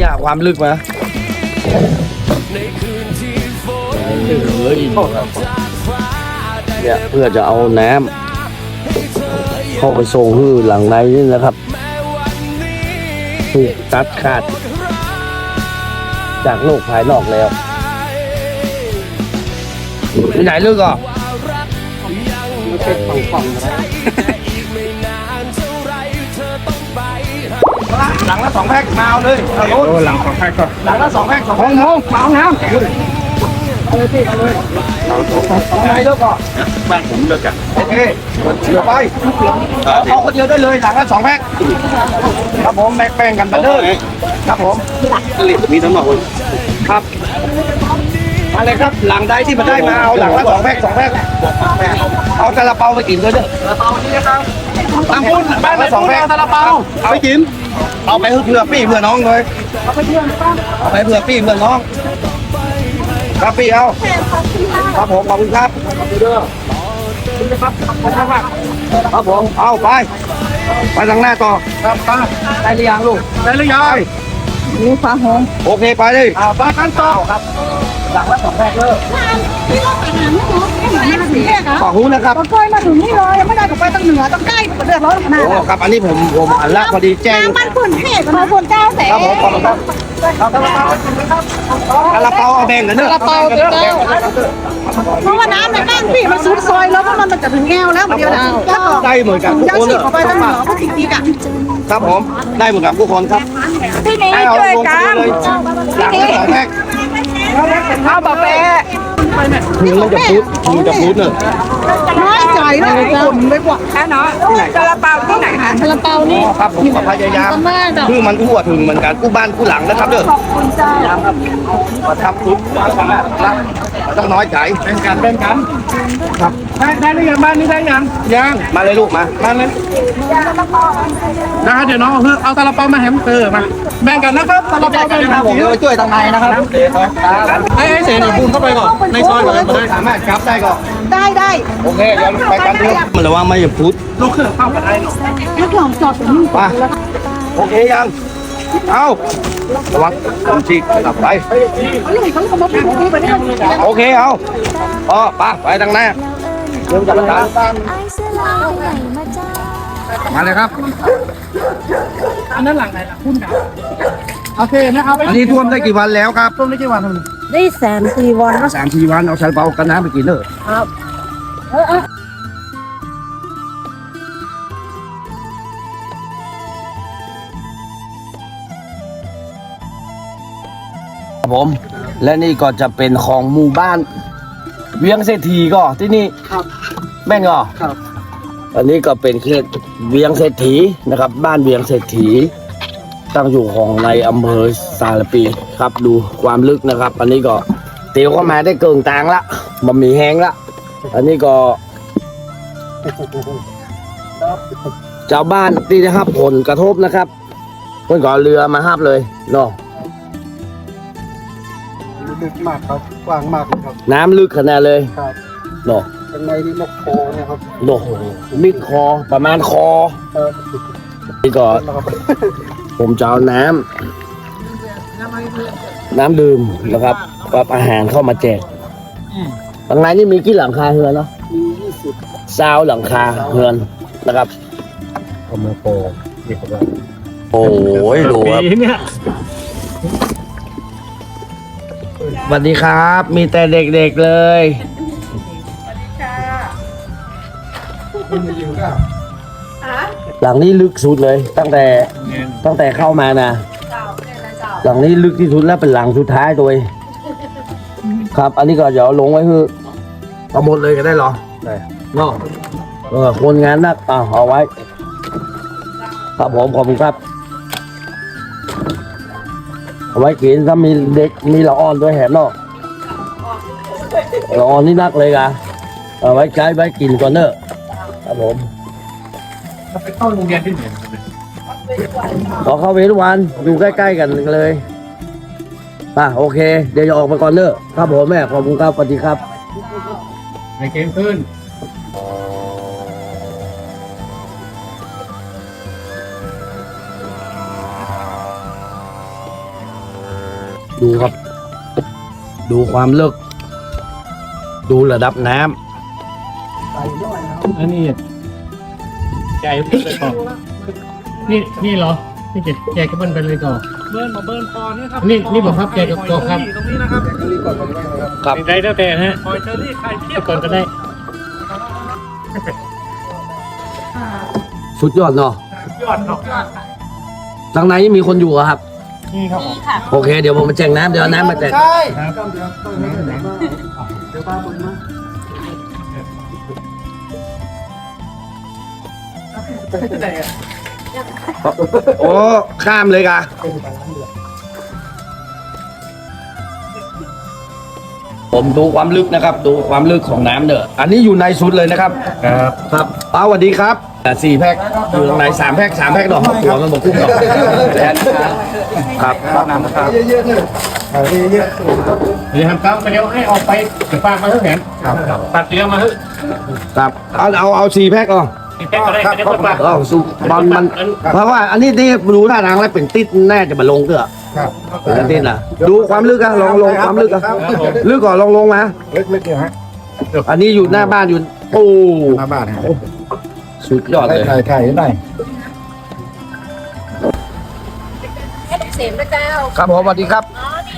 เนี่ยความลึกมาเนี่ยเพื่อจะเอาน้ำเข้าไปส่งคือหลังในนี่นะครับถูกตัดขาด จากโลกภายนอกแล้วที่ไหนลึกอะเป็นของของนะ หลังละสองแพ็คมาเอาเลยเอาโน้ตโอ้หลังของใครก็หลังละสองแพ็คสองมองมองเปล่าน้ำไหนลึกอะบ้านผมเลิกกันโอเคเดี๋ยวไปเอาคนเดียวได้เลยหลังละสองแพ็คครับผมแบ่งแบ่งกันไปเลยครับผมมีทั้งหมดครับมาเลยครับหลังใดที่มาได้มาเอาหลังละสองแพ็คสองแพ็คเอาซาลาเปาไปกินด้วยเด้อต่า งคนบ้านละสองแพ็คซาลาเปาเอาไปกิน เอาไปเผื่อพี่เผื่อน้องเลยเอาไปเผื่อเอาไปเผื่อพี่เผื่อน้องครับพี่เอาครับผมขอบคุณครับครับผมเอาไป ไปทางหน้าต่อครับป้าได้หรือยังลูกได้หรือยังนี่ฟ้าหงโอเคไปเลยอ่าป้ากันต่อครับ หลังละสองแพ็คเลยพี่ต้องไปหาหมอไม่หามาถึงแยกอะขอหูนะครับก็เคยมาถึงนี่เลยยังไม่ได้ก็ไปตั้งเหนือตั้งใกล้เดือดร้อนขนาดโอ้ครับอันนี้ผมผมอันละพอดีแจ้งน้ำมันขุ่นเทศมาคนเก้าแสนครับผมขอบคุณครับกระเป๋าเอาแบ่งกันเนอะกระเป๋าเด้อเพราะว่าน้ำในบ้านพี่มันซุดซอยแล้วเพราะมันมันจะถึงแก้วแล้วเดียวนะแล้วก็ได้เหมือนกันทุกยังคนฉีเลดยเข้าไปตั้งเหนือก็จริงๆอะครับผมได้เหมือนกับทุกคนครับที่นี่ให้เอาช่วยลงกัไปน เลยหลังละสองแพ็ค เอาบะแปะ ถึงมันจะพุดถึงจะพุดเนอะน้อยใจนะคนไม่กว่าแค่เนาะซาลาเปาที่ไหนคะซาลาเปานี่อ๋อครับผมก็พยายามคือมันทั่วถึงเหมือนกันกู้บ้านกู้หลังนะครับเด้อขอบคุณเจ้ามาทำทุกครับต้องน้อยใจแบ่งกันแบ่งกันครับได้ได้หรือยังบ้านนี้ได้ยังยังมาเลยลูกมามาเลยนะครับเดี๋ยวน้องเอาเอาซาลาเปามาแฮมเตอร์มาแบ่งกันนะครับซาลาเปาแบ่งคกัรันบผมจะไปช่วยทางในนะครับไอ้ไอ้เสนาปูนเข้าไปก่อนในซอยก่อนมาได้สามารถครับได้ก็ได้ได้โอเคเดี๋ยวไปกันเถอะมันระวังไม่อย่าพุดลูกเครื่องเข้ากันได้เนาะถ้าหลองจอดตรงนี้ไปโอเคยังเอาระวังผมฉีกกลับไปเขาเลยเขาเลยมาเป็นที่ไปเนี่ยโอเคเอาอ๋อไปไปทางหน้าเริ่มจากทางไอเสื้อลายไหนมาจ้ามาเลยครับ อันนั้นหลังไหนหลังพุ่นครับ โอเคนะเอาไปอันนี้ท่วมได้กี่วันแล้วครับต้มได้กี่วันครับได้แสนสี่วันสามสี่วันเอาชาลเปากันน้ำไปกินเลยครับผมและนี่ก็จะเป็นของหมู่บ้าน เวียงเศรษฐีก็ที่นี่ครับแม่งก็ครับ อันนี้ก็เป็นเขตเวียงเศรษฐีนะครับ บ้านเวียงเศรษฐี ตั้งอยู่ของในอำเภอสารปีครับ ดูความลึกนะครับ อันนี้ก็เตียวเข้ามาได้เกิงตางละบะหมี่แห้งละอันนี้ก็ชาวบ้านที่ได้รับผลกระทบนะครับเพิ่นก็เอาเรือมาห้าบเลยเนาะลึกมากครับกว้างมากเลยครับ น้ำลึกขนาดเลยครับเนาะข้างในนี่นกโคเนี่ยครับโอ้โหมิดคอประมาณคอเออนี่ก็นะครับ ผมจะเอาน้ำน้ำดื่มนะครับกับอาหารเข้ามาแจกข้างในนี่มีกี่หลังคาเฮือนเนาะมียี่สิบซาวหลังคาเฮือนนะครับคอมโปนี่ครับโอ้ยดูครับเนี่ยสวัสดีครับ มีแต่เด็กๆเลย หลังนี้ลึกสุดเลยตั้งแต่ตั้งแต่เข้ามานะหลังนี้ลึกที่สุดแล้วเป็นหลังสุดท้ายตัวเองครับ อันนี้ก็เดี๋ยวลงไว้คือเอาหมดเลยก็ได้เหรอได้เนาะเออคนงานนักอ่าเอาไว้ ครับผมขอบคุณครับ เอาไว้กินถ้ามีเด็กมีละอ่อนด้วยแหมเนาะละอ่อนนี่นักเลยกะเอาไว้ใช้ไว้กินก่อนเนอะครับผม ไปเข้าโรงเรียนที่ไหนขอเข้าเวรวันอยู่ใกล้ ๆ กันเลยป่ะโอเค เดี๋ยวจะออกไปก่อนเนอะครับผมแม่ขอบคุณครับสวัสดีครับ ในเกมขึ้น ดูครับ ดูความลึก ดูระดับน้ำอันนี้ ใหญ่ไปก่อนนี่นี่เหรอนี่จะแจกกับมันไปเลยก่อน เบิร์นมาเบิร์นคอนี่ครับนี่นี่บอกครับแกกับกอกครับ ตรงนี้นะครับครับเป็นไรแล้วแต่ฮะหอยเชอรี่ไข่เทียบก่อนก็ได้สุดยอดเนาะยอดเนาะทางในมีคนอยู่เหรอครับ นี่ครับผมโอเค เดี๋ยวผมมาแจกน้ำเดี๋ยวเอาน้ำมาแจก โอ้ข้ามเลยกะผมดูความลึกนะครับ ดูความลึกของน้ำเนอะอันนี้อยู่ในสุดเลยนะครับครับครับป้าสวัสดีครับอะสี่แพ็คอยู่ตรงไหนสามแพ็คสามแพ็คดอกหัวมันบอกกุ้งดอกครับเดี๋ยวทำครับเดี๋ยวให้ออกไปเดี๋ยวฝากมาเถอะแผนครับตัดเตียมาเถอะครับเอาเอาเอาสี่แพ็คก่อนนี่แพ็ คก็ได้ไม่ได้คนฝากเอาสุบอลมัน เพราะว่าอันนี้นี่รู้ท่าทางแล้วเป็นติดแน่จะมาลงเกลือเป็นติดอะ ดูความลึกอะลองลงความลึกอะลึกก่อนลองลงมาเล็กๆเนี่ยฮะอันนี้อยู่หน้าบ้านอยู่โอ้หน้าบ้านฮะสุดยอดเลยถ่ายถ่ายได้เสมพระเจ้าครับผมสวัสดีครับอ๋อนี่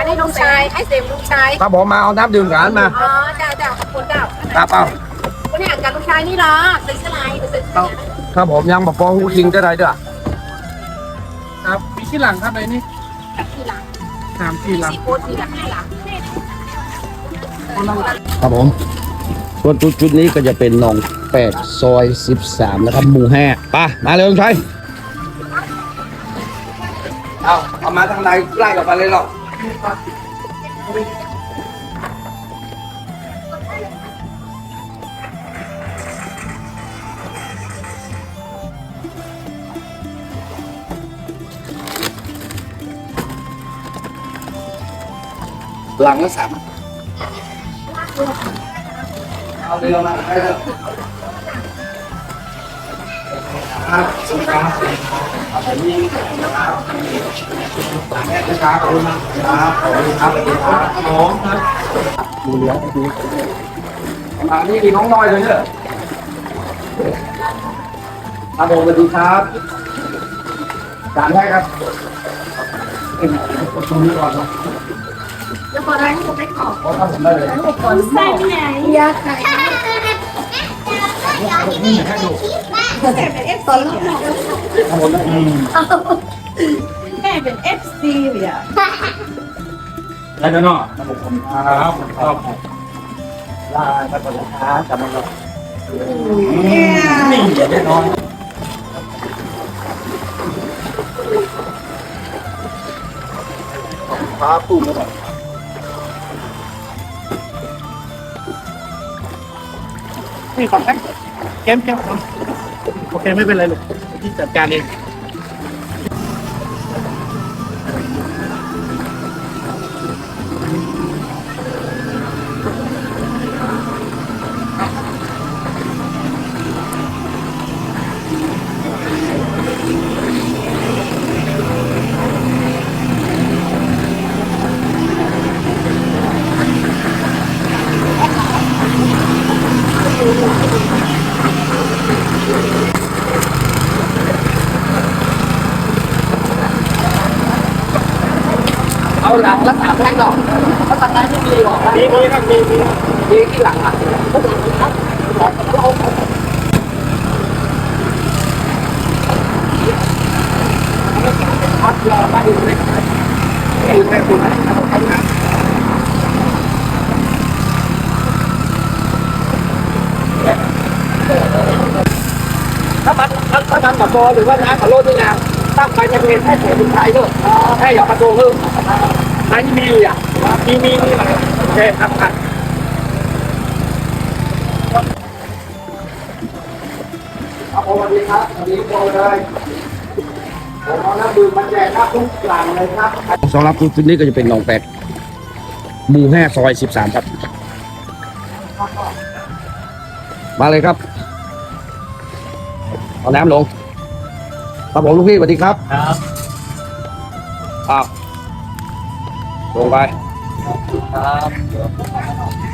อันนี้ลุงชายไอ้เสมลุงชายครับผมมาเอาน้ำดื่มกันมาอ๋อเจ้าเจ้าขอบคุณเจ้าครับเอาคนนี้กับลุงชายนี่เหรอ ใส่เสื้อลายใส่เสื้อครับผมยังมาฟ้องคิงได้ไรเด้อครับมีที่หลังครับไอ้นี่ที่หลังสามที่หลังซีโพสที่หลังที่หลังครับผมส่วนจุดจุดนี้ก็จะเป็นหนองแปดซอยสิบสามนะครับหมู่ห้าไปมาเลยลุงชัยเอาเอามาทางไหนไล่กลับไปเลยหรอก หลังละสามเอาเรือมาให้เลยครับสวัสดีครับเอาไปนี่ครับแม่นะครับขอบคุณครับขอบคุณครับสวัสดีครับน้องครับดูเรือให้ดูอ่านี่มีน้องน้อยเลยเนี่ยครับผมสวัสดีครับจานแรกครับตรงนี้ก่อนครับ แล้วพอได้ผมไม่ขอขอทำผมได้เลยใส่ไหนยาไข่แต่เป็นเอฟซีแม่เป็นเอฟซีเนี่ยได้แล้วเนาะครับครับลาไปก่อนนะครับจำมันก่อนนี่แน่นอนครับตู้มาก่อน นี่ขอแท็กเกมเกมโอเคไม่เป็นไรลูกที่จัดการเอง เอาหลังรักษาแพ็คหรอกรักษาได้ที่ดีหรอกมีมีครับมีมีดีที่หลังอะพัดยาไม่ได้ไม่ได้คุณถ้า มันถ้ามันกับโบหรือว่าน้ำกับโลดด้วยนะตั้งไปจะเป็นแค่เศษไทยด้วยแค่หยอกประตูเพิ่มอันนี้มีอยู่อะมีมีมีอะไรโอเคครับครับครับผมสวัสดีครับสวัสดีโปรเลยผมเอาน้ำดื่มมาแจกครับทุกอย่างเลยครับสำหรับจุดนี้ก็จะเป็นหนองแปดหมู่ห้าซอยสิบสามครับ มาเลยครับ เอาน้ำลงครับผมลูกพี่สวัสดีครับครับครับลงไปครับ